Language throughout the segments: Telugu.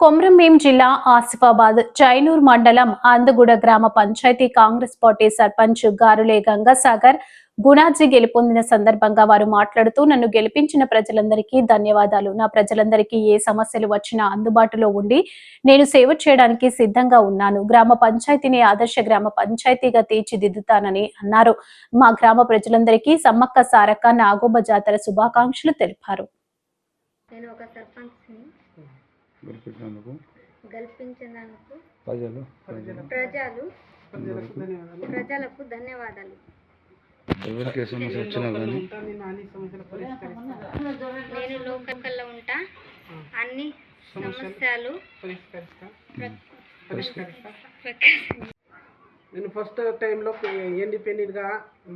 కొమ్రంభీం జిల్లా ఆసిఫాబాద్ చైనూర్ మండలం అందగూడ గ్రామ పంచాయతీ కాంగ్రెస్ పార్టీ సర్పంచ్ గారులే గంగాసాగర్ గుణాజీ గెలుపొందిన సందర్భంగా వారు మాట్లాడుతూ నన్ను గెలిపించిన ప్రజలందరికీ ధన్యవాదాలు. నా ప్రజలందరికీ ఏ సమస్యలు వచ్చినా అందుబాటులో ఉండి నేను సేవ చేయడానికి సిద్ధంగా ఉన్నాను. గ్రామ పంచాయతీని ఆదర్శ గ్రామ పంచాయతీగా తీర్చిదిద్దుతానని అన్నారు. మా గ్రామ ప్రజలందరికీ సమ్మక్క సారక్క నాగోబ జాతర శుభాకాంక్షలు తెలిపారు. నేను ఒక సర్పంచ్ని గెలిపించినందుకు? గెలిపించినందుకు ప్రజలు ప్రజలు ప్రజలు ప్రజలకు ధన్యవాదాలు. ఎవరికి ఏ సమస్య వచ్చినా కానీ నేను లోకల్లో ఉంటా అన్ని సమస్యలు నేను ఫస్ట్ టైంలో ఇండిపెండెంట్గా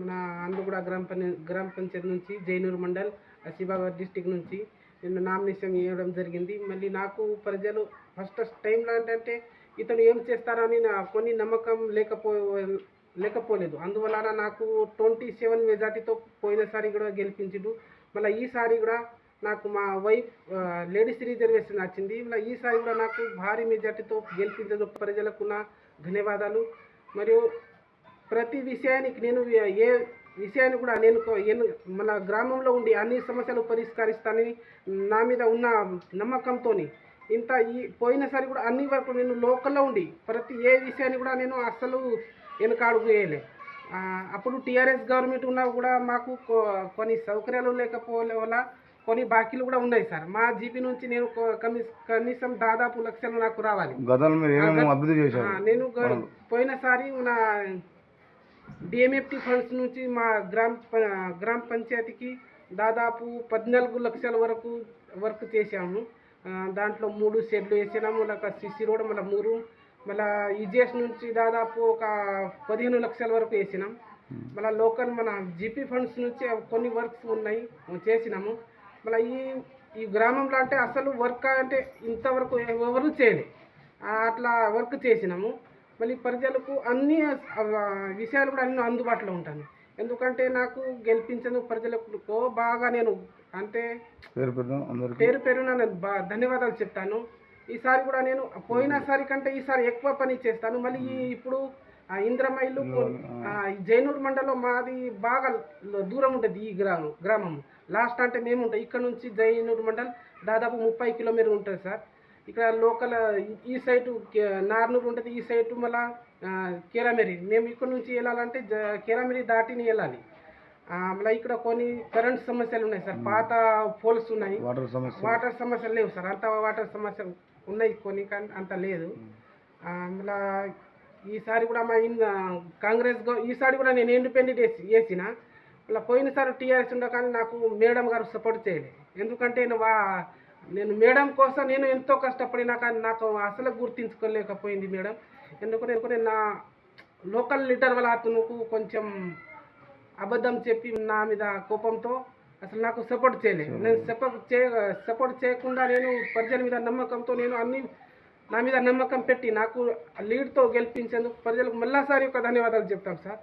మన అందుగూడ గ్రామ పం గ్రామ పంచాయతీ నుంచి జైనూరు మండల్ ఆసిఫాబాద్ డిస్టిక్ నుంచి నిన్న నామినేషన్ వేయడం జరిగింది. మళ్ళీ నాకు ప్రజలు ఫస్ట్ టైంలో ఏంటంటే ఇతను ఏం చేస్తారని నా కొన్ని నమ్మకం లేకపో లేకపోలేదు. అందువలన నాకు ట్వంటీ సెవెన్ మెజార్టీతో పోయినసారి కూడా గెలిపించిండు. మళ్ళీ ఈసారి కూడా నాకు మా వైఫ్ లేడీస్ రిజర్వేషన్ వచ్చింది మళ్ళీ ఈసారి కూడా నాకు భారీ మెజార్టీతో గెలిపించిన ప్రజలకు నా ధన్యవాదాలు. మరియు ప్రతి విషయానికి నేను ఏ విషయాన్ని కూడా నేను మన గ్రామంలో ఉండి అన్ని సమస్యలు పరిష్కరిస్తానని నా మీద ఉన్న నమ్మకంతో ఇంత ఈ పోయినసారి కూడా అన్ని వరకు నేను లోకల్లో ఉండి ప్రతి ఏ విషయాన్ని కూడా నేను అస్సలు వెనకాడుగు వేయలే. అప్పుడు టీఆర్ఎస్ గవర్నమెంట్ ఉన్నా కూడా మాకు కొన్ని సౌకర్యాలు లేకపోలే వల్ల కొన్ని బాకీలు కూడా ఉన్నాయి సార్. మా జీపీ నుంచి నేను కనీస దాదాపు లక్షలు నాకు రావాలి. నేను పోయినసారి నా డిఎంఎఫ్టీ ఫండ్స్ నుంచి మా గ్రామ ప- గ్రామ పంచాయతీకి దాదాపు పద్నాలుగు లక్షల వరకు వర్క్ చేశాము. దాంట్లో మూడు షెడ్లు వేసినాము. ఒక సిసి రోడ్ మళ్ళీ మూడు మళ్ళీ ఈజీఎస్ నుంచి దాదాపు ఒక పదిహేను లక్షల వరకు వేసినాం. మళ్ళీ లోకల్ మన జీపీ ఫండ్స్ నుంచి కొన్ని వర్క్స్ ఉన్నాయి చేసినాము. మళ్ళీ ఈ ఈ గ్రామంలో అంటే అసలు వర్క్ అంటే ఇంతవరకు ఎవరు చేయలే. అట్లా వర్క్ చేసినాము. మళ్ళీ ప్రజలకు అన్ని విషయాలు కూడా అన్ని అందుబాటులో ఉంటాను. ఎందుకంటే నాకు గెలిపించిన ప్రజలకు బాగా నేను అంటే పేరు పేరున ధన్యవాదాలు చెప్తాను. ఈసారి కూడా నేను పోయినసారి కంటే ఈసారి ఎక్కువ పని చేస్తాను. మళ్ళీ ఇప్పుడు ఈ జైనూర్ మండలం మాది బాగా దూరం ఉంటుంది ఈ గ్రామం గ్రామం. లాస్ట్ అంటే మేము ఉంటాం. ఇక్కడ నుంచి జైనూర్ మండల్ దాదాపు ముప్పై కిలోమీటర్ ఉంటుంది సార్. ఇక్కడ లోకల్ ఈ- సైటు నార్నూరు ఉంటుంది ఈ సైటు మళ్ళా కేరామెరి. మేము ఇక్కడ నుంచి వెళ్ళాలంటే కేరామెరి దాటిని వెళ్ళాలి. మళ్ళీ ఇక్కడ కొన్ని కరెంట్ సమస్యలు ఉన్నాయి సార్. పాత పోల్స్ ఉన్నాయి. వాటర్ సమస్య. వాటర్ సమస్యలు లేవు సార్. అంత వాటర్ సమస్యలు ఉన్నాయి కొన్ని కానీ అంత లేదు. మళ్ళా ఈసారి కూడా మా ఇన్ కాంగ్రెస్ ఈసారి కూడా నేను ఇండిపెండెంట్ వేసి వేసిన. మళ్ళీ పోయినసారి టీఆర్ఎస్ ఉండ కానీ నాకు మేడం గారు సపోర్ట్ చేయలేదు ఎందుకంటే నేను వా నేను మేడం కోసం నేను ఎంతో కష్టపడినా కానీ నాకు అసలు గుర్తించుకోలేకపోయింది మేడం. ఎందుకంటే ఎందుకంటే నా లోకల్ లీడర్ వల్ల అతనుకు కొంచెం అబద్ధం చెప్పి నా మీద కోపంతో అసలు నాకు సపోర్ట్ చేయలేదు. నేను సపోర్ట్ చేయ సపోర్ట్ చేయకుండా నేను ప్రజల మీద నమ్మకంతో నేను అన్ని నా మీద నమ్మకం పెట్టి నాకు లీడ్తో గెలిపించేందుకు ప్రజలకు మళ్ళాసారి ఒక ధన్యవాదాలు చెప్తాం సార్.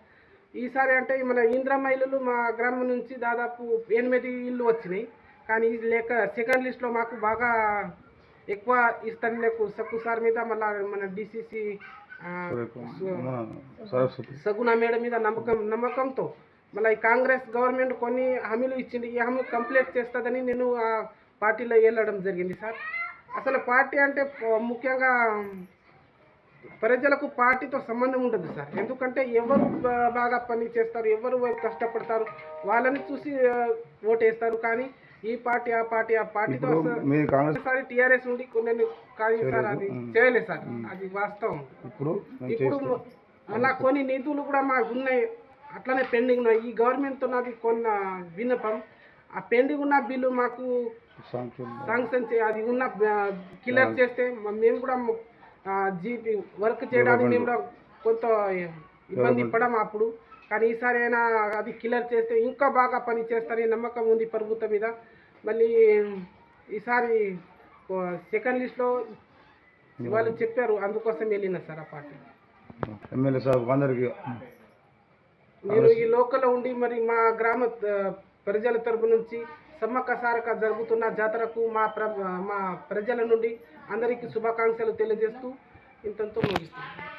ఈసారి అంటే మన ఇంద్రమ్మ ఇల్లులు మా గ్రామం నుంచి దాదాపు ఎనిమిది ఇల్లు వచ్చినాయి. కానీ లేక సెకండ్ లిస్ట్లో మాకు బాగా ఎక్కువ ఇస్తాను నాకు సక్కు సార్ మీద మళ్ళీ మన డిసిసి సగుణ మేడం మీద నమ్మకం నమ్మకంతో మళ్ళీ ఈ కాంగ్రెస్ గవర్నమెంట్ కొన్ని హామీలు ఇచ్చింది. ఈ హామీ కంప్లీట్ చేస్తుందని నేను ఆ పార్టీలో వెళ్ళడం జరిగింది సార్. అసలు పార్టీ అంటే ముఖ్యంగా ప్రజలకు పార్టీతో సంబంధం ఉండదు సార్. ఎందుకంటే ఎవరు బాగా పని చేస్తారు ఎవరు కష్టపడతారు వాళ్ళని చూసి ఓటేస్తారు. కానీ ఈ పార్టీ ఆ పార్టీ ఆ పార్టీతో ఇప్పుడు అసలు- మీ కాంగ్రెస్ ఒకసారి టీఆర్ఎస్ నుండి కొన్ని కానీ సార్ అది చేయలేదు సార్. అది వాస్తవం. ఇప్పుడు ఇప్పుడు మళ్ళా కొన్ని నిధులు కూడా మాకు ఉన్నాయి. అట్లనే పెండింగ్ ఉన్నాయి. ఈ గవర్నమెంట్తో నాది కొన్న విన్నపం ఆ పెండింగ్ ఉన్న బిల్లు మాకు సాంక్షన్. శాంక్షన్ అది ఉన్న క్లియర్ చేస్తే మేము కూడా జీపీ వర్క్ చేయడానికి మేము కూడా కొంత ఇబ్బంది పడము అప్పుడు. కానీ ఈసారి అయినా అది క్లియర్ చేస్తే ఇంకా బాగా పని చేస్తారని నమ్మకం ఉంది ప్రభుత్వం మీద. మళ్ళీ ఈసారి సెకండ్ లిస్ట్లో వాళ్ళు చెప్పారు అందుకోసం వెళ్ళిన సార్ ఆ పార్టీ. ఎమ్మెల్యే సాబ్ అందరికి. నేను ఈ లోకల్లో ఉండి మరి మా గ్రామ ప్రజల తరపు నుంచి సమ్మక్క సారక జరుగుతున్న జాతరకు మా ప్ర మా ప్రజల నుండి అందరికీ శుభాకాంక్షలు తెలియజేస్తూ ఇంతంతో ముగిస్తాను